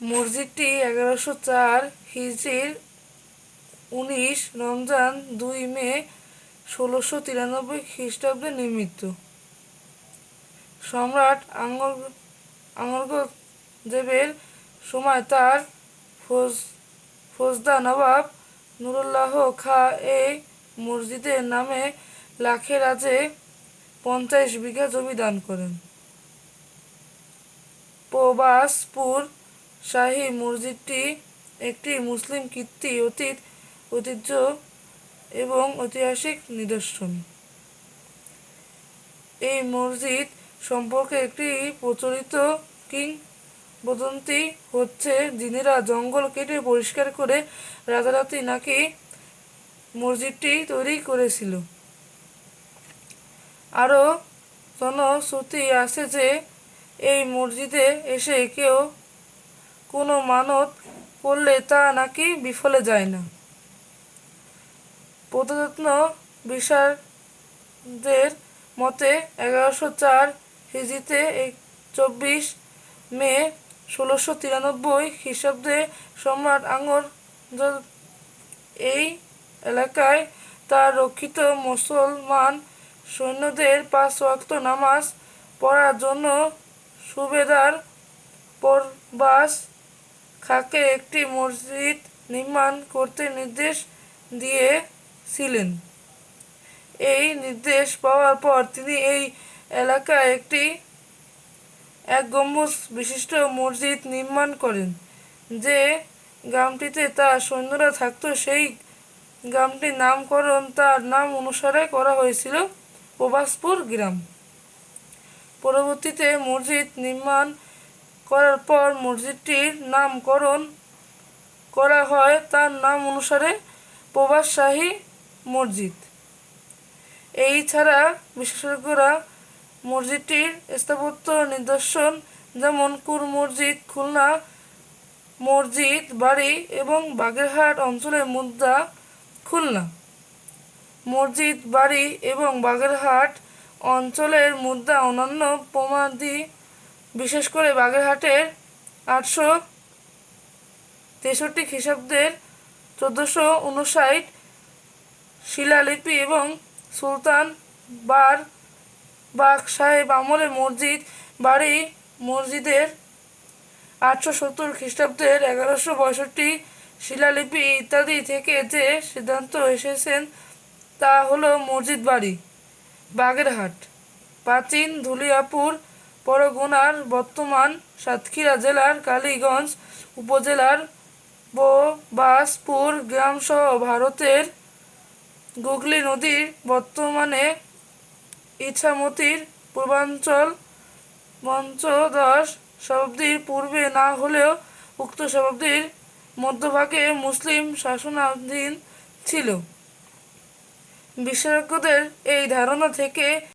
মসজিদটি এগারোশো চার হিজরির উনিশ রমজান দুই মে ষোলোশো তিরানব্বই খ্রিস্টাব্দে নির্মিত। সম্রাট আঙ্গর আঙ্গরদেবের সময় তার ফৌজ ফৌজদা নবাব নুরুল্লাহ খা এই মসজিদের নামে লাখে রাজে পঞ্চাশ বিঘা জমি দান করেন। প্রবাসপুর শাহী মসজিদটি একটি মুসলিম কীর্তি, অতীত, ঐতিহ্য এবং ঐতিহাসিক নিদর্শন। এই মসজিদ সম্পর্কে একটি প্রচলিত কিংবদন্তি হচ্ছে জিনেরা জঙ্গল কেটে পরিষ্কার করে রাতারাতি নাকি মসজিদটি তৈরি করেছিল। আরও জনশ্রুতি আছে যে, এই মসজিদে এসে কেউ কোনো মানত করলে তা নাকি বিফলে যায় না। প্রত্নতত্ত্ব বিশারদের মতে এগারোশো চার হিজিতে চব্বিশ মে ষোলোশো তিরানব্বই খ্রিস্টাব্দে সম্রাট আঙ্গর এই এলাকায় তার রক্ষিত মুসলমান সৈন্যদের পাঁচ ওয়াক্ত নামাজ পড়ার জন্য সুবেদার পরবাস খাকে একটি মসজিদ নির্মাণ করতে নির্দেশ দিয়েছিলেন। এই নির্দেশ পাওয়ার পর তিনি এই এলাকায় একটি এক গম্বুজ বিশিষ্ট মসজিদ নির্মাণ করেন, যে গ্রামটিতে তার সৈন্যরা থাকতো। সেই গ্রামটির নামকরণ তার নাম অনুসারে করা হয়েছিল প্রভাসপুর গ্রাম। পরবর্তীতে মসজিদ নির্মাণ করার পর মসজিদটির নামকরণ করা হয় তার নাম অনুসারে প্রবাসশাহী মসজিদ। এই ছাড়া বিশেষজ্ঞরা মসজিদটির স্থাপত্য নিদর্শন যেমন কুর মসজিদ, খুলনা মসজিদ, বাড়ি এবং বাগেরহাট অঞ্চলের মুদ্রা খুলনা মসজিদ, বাড়ি এবং বাগেরহাট অঞ্চলের মুদ্রা অন্যান্য প্রমাদি বিশেষ করে বাগেরহাটের আটশো তেষট্টি খ্রিস্টাব্দের চোদ্দোশো উনষাট শিলালিপি এবং সুলতান বার বাগ সাহেব আমলে মসজিদ, বাড়ি মসজিদের আটশো সত্তর খ্রিস্টাব্দের এগারোশো পঁয়ষট্টি শিলালিপি ইত্যাদি থেকে যে সিদ্ধান্ত এসেছেন তা হলো মসজিদ, বাড়ি, বাগেরহাট। প্রাচীন ধুলিয়াপুর পরগনার বর্তমান সাতক্ষীরা জেলার কালীগঞ্জ উপজেলার বোবাসপুর গ্রামসহ ভারতের গুগলি নদীর বর্তমানে ইছামতির পূর্বাঞ্চল পঞ্চদশ শতাব্দীর পূর্বে না হলেও উক্ত শতাব্দীর মধ্যভাগে মুসলিম শাসনাধীন ছিল। বিশেষজ্ঞদের এই ধারণা থেকে